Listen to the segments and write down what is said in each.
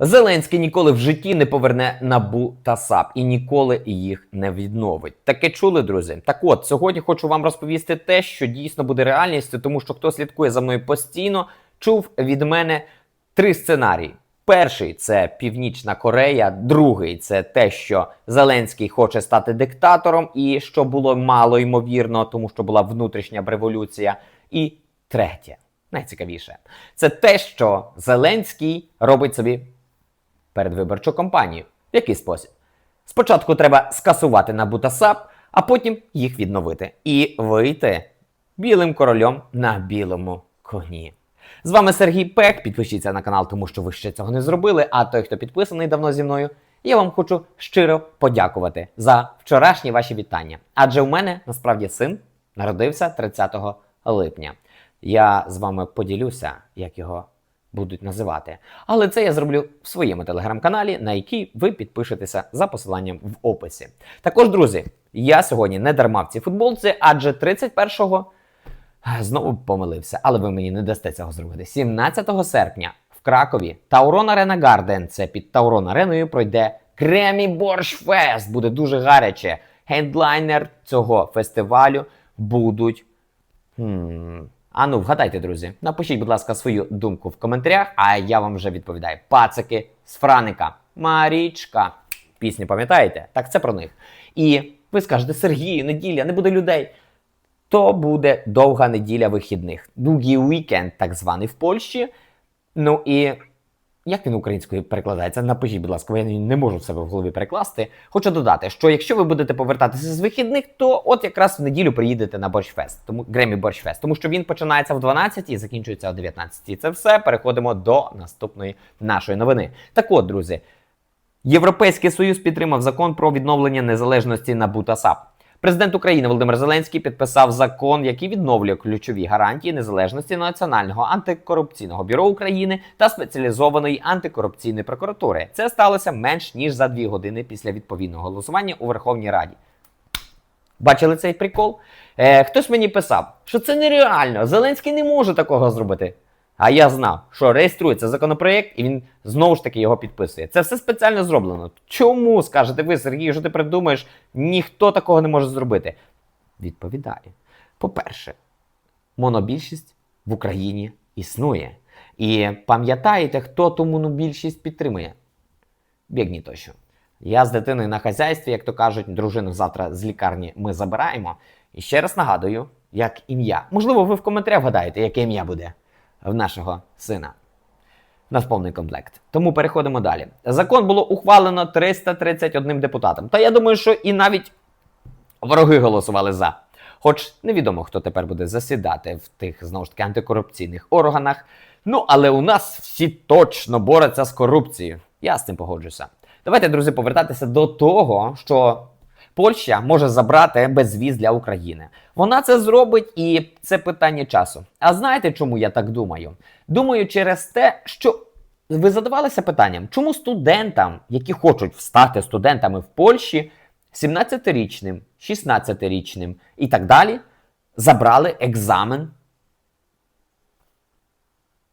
Зеленський ніколи в житті не поверне набу та САП і ніколи їх не відновить. Таке чули, друзі. Так от сьогодні хочу вам розповісти те, що дійсно буде реальністю, тому що хто слідкує за мною постійно, чув від мене три сценарії. Перший це Північна Корея, другий це те, що Зеленський хоче стати диктатором, і що було мало ймовірно, тому що була внутрішня революція. І третє, найцікавіше, це те, що Зеленський робить собі передвиборчу кампанію. В який спосіб? Спочатку треба скасувати НАБУ та САП, а потім їх відновити і вийти білим королем на білому коні. З вами Сергій Пек. Підпишіться на канал, тому що ви ще цього не зробили. А той, хто підписаний давно зі мною, я вам хочу щиро подякувати за вчорашні ваші вітання. Адже у мене насправді син народився 30 липня. Я з вами поділюся, як його будуть називати. Але це я зроблю в своєму телеграм-каналі, на який ви підпишетеся за посиланням в описі. Також, друзі, я сьогодні не дарма в цій футболці, адже 31-го знову помилився, але ви мені не дасте цього зробити. 17 серпня в Кракові Таурон Арена Гарден, це під Таурон Ареною пройде Кремі Борщ Фест. Буде дуже гаряче. Гендлайнер цього фестивалю будуть. Хм, а ну, вгадайте, друзі. Напишіть, будь ласка, свою думку в коментарях, а я вам вже відповідаю. Пацики з Франика. Марічка. Пісні пам'ятаєте? Так це про них. І ви скажете, Сергію, неділя, не буде людей. То буде довга неділя вихідних. Дугий вікенд, так званий в Польщі. Ну і як він українською перекладається? Напишіть, будь ласка, я не можу в себе в голові перекласти. Хочу додати, що якщо ви будете повертатися з вихідних, то от якраз в неділю приїдете на Борщфест, тому Гремі Борщфест, тому що він починається в 12 і закінчується о 19. Це все. Переходимо до наступної нашої новини. Так от, друзі, Європейський Союз підтримав закон про відновлення незалежності НАБУ та САП. Президент України Володимир Зеленський підписав закон, який відновлює ключові гарантії незалежності Національного антикорупційного бюро України та спеціалізованої антикорупційної прокуратури. Це сталося менш ніж за дві години після відповідного голосування у Верховній Раді. Бачили цей прикол? Е, хтось мені писав, що це нереально. Зеленський не може такого зробити. А я знав, що реєструється законопроєкт, і він знову ж таки його підписує. Це все спеціально зроблено. Чому скажете ви, Сергій, що ти придумаєш? Ніхто такого не може зробити. Відповідаю. По-перше, монобільшість в Україні існує. І пам'ятаєте, хто ту монобільшість підтримує? Бігні тощо. Я з дитиною на хазяйстві, як то кажуть, дружину завтра з лікарні ми забираємо. І ще раз нагадую, як ім'я. Можливо, ви в коментарях вгадаєте, яке ім'я буде в нашого сина. У нас повний комплект. Тому переходимо далі. Закон було ухвалено 331 депутатом. Та я думаю, що і навіть вороги голосували за. Хоч невідомо, хто тепер буде засідати в тих знову ж таки антикорупційних органах. Ну, але у нас всі точно борються з корупцією. Я з цим погоджуся. Давайте, друзі, повертатися до того, що Польща може забрати безвіз для України. Вона це зробить, і це питання часу. А знаєте, чому я так думаю? Думаю, через те, що ви задавалися питанням, чому студентам, які хочуть стати студентами в Польщі, 17-річним, 16-річним і так далі, забрали екзамен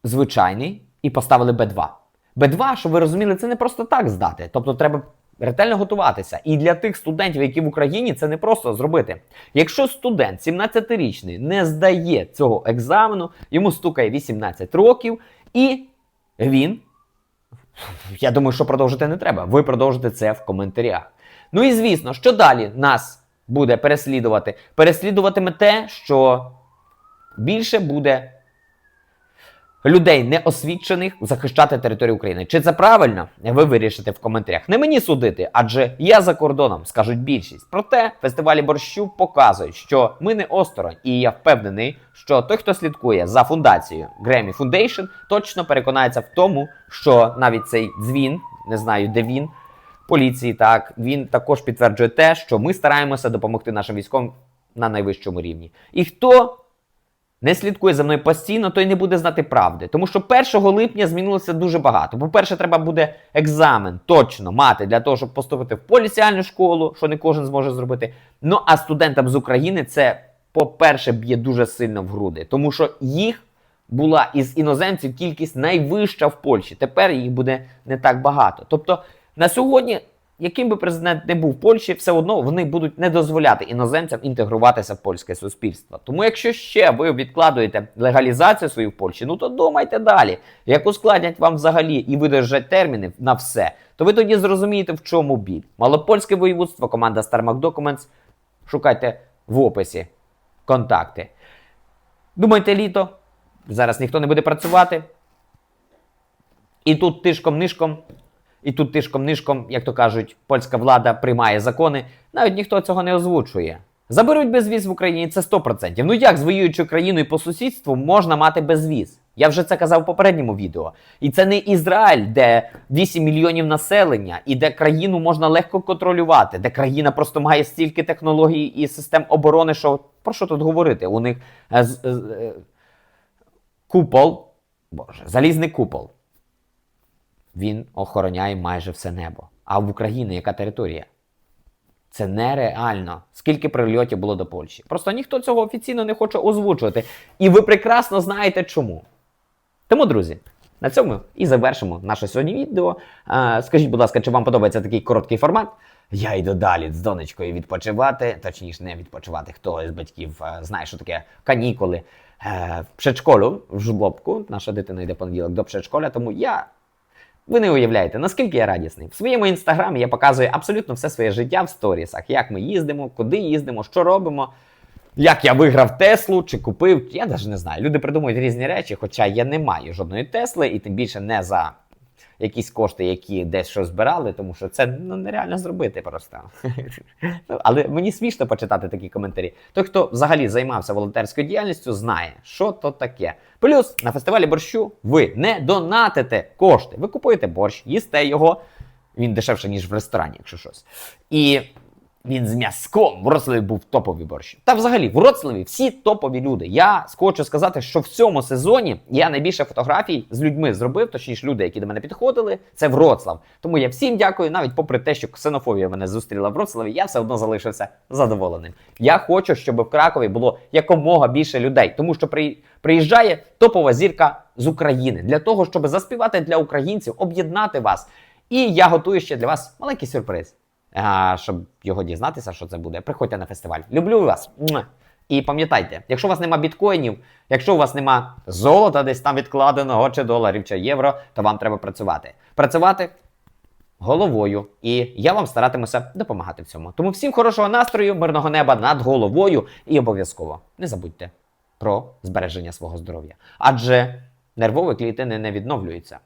звичайний і поставили Б2. Б2, щоб ви розуміли, це не просто так здати. Тобто треба ретельно готуватися. І для тих студентів, які в Україні, це не просто зробити. Якщо студент 17-річний не здає цього екзамену, йому стукає 18 років, і він. Я думаю, що продовжити не треба. Ви продовжите це в коментарях. Ну і звісно, що далі нас буде переслідувати? Переслідуватиме те, що більше буде людей неосвічених захищати територію України. Чи це правильно? Ви вирішите в коментарях. Не мені судити, адже я за кордоном, скажуть більшість. Проте фестивалі борщу показують, що ми не осторонь, і я впевнений, що той, хто слідкує за фундацією Grammy Foundation, точно переконається в тому, що навіть цей дзвін, не знаю, де він. Поліції, так він також підтверджує те, що ми стараємося допомогти нашим військовим на найвищому рівні. І хто не слідкує за мною постійно, той не буде знати правди. Тому що 1 липня змінилося дуже багато. По-перше, треба буде екзамен точно мати для того, щоб поступити в поліціальну школу, що не кожен зможе зробити. Ну а студентам з України це, по-перше, б'є дуже сильно в груди, тому що їх була із іноземців кількість найвища в Польщі. Тепер їх буде не так багато. Тобто на сьогодні, яким би президент не був в Польщі, все одно вони будуть не дозволяти іноземцям інтегруватися в польське суспільство. Тому, якщо ще ви відкладуєте легалізацію свою в Польщі, ну то думайте далі. Як ускладнять вам взагалі і видержать терміни на все, то ви тоді зрозумієте, в чому біль. Малопольське воєводство, команда StarMac Documents. Шукайте в описі контакти. Думайте літо. Зараз ніхто не буде працювати. І тут тишком-нишком, і тут тишком-нишком, як то кажуть, польська влада приймає закони. Навіть ніхто цього не озвучує. Заберуть безвіз в Україні це 100%. Ну як з воюючою країною по сусідству можна мати безвіз? Я вже це казав в попередньому відео. І це не Ізраїль, де 8 мільйонів населення, і де країну можна легко контролювати, де країна просто має стільки технологій і систем оборони, що про що тут говорити? У них е, е, купол, боже, залізний купол. Він охороняє майже все небо. А в Україні яка територія? Це нереально. Скільки прильотів було до Польщі? Просто ніхто цього офіційно не хоче озвучувати. І ви прекрасно знаєте чому. Тому, друзі, на цьому і завершимо наше сьогодні відео. Скажіть, будь ласка, чи вам подобається такий короткий формат? Я йду далі з донечкою відпочивати, точніше, не відпочивати. Хто із батьків е, знає, що таке канікули е, в предшколу, в жлобку. Наша дитина йде понеділок до предшколя, тому я ви не уявляєте, наскільки я радісний. В своєму інстаграмі я показую абсолютно все своє життя в сторісах, як ми їздимо, куди їздимо, що робимо. Як я виграв Теслу чи купив, я навіть не знаю. Люди придумують різні речі, хоча я не маю жодної Тесли, і тим більше не за якісь кошти, які десь що збирали, тому що це ну, нереально зробити просто. Ну, Але мені смішно почитати такі коментарі. Той, хто взагалі займався волонтерською діяльністю, знає, що то таке. Плюс на фестивалі борщу ви не донатите кошти. Ви купуєте борщ, їсте його. Він дешевше, ніж в ресторані, якщо щось. І він з м'язком Вроцлаві був топовий борщ. Та взагалі Вроцлаві всі топові люди. Я хочу сказати, що в цьому сезоні я найбільше фотографій з людьми зробив, точніше люди, які до мене підходили, це Вроцлав. Тому я всім дякую, навіть попри те, що ксенофобія мене зустріла в Вроцлаві, я все одно залишився задоволеним. Я хочу, щоб в Кракові було якомога більше людей, тому що при- приїжджає топова зірка з України для того, щоб заспівати для українців, об'єднати вас. І я готую ще для вас маленький сюрприз. Щоб його дізнатися, що це буде, приходьте на фестиваль. Люблю вас. І пам'ятайте, якщо у вас нема біткоїнів, якщо у вас нема золота десь там відкладеного, чи доларів, чи євро, то вам треба працювати. Працювати головою. І я вам старатимуся допомагати в цьому. Тому всім хорошого настрою, мирного неба над головою і обов'язково не забудьте про збереження свого здоров'я. Адже нервові клітини не відновлюються.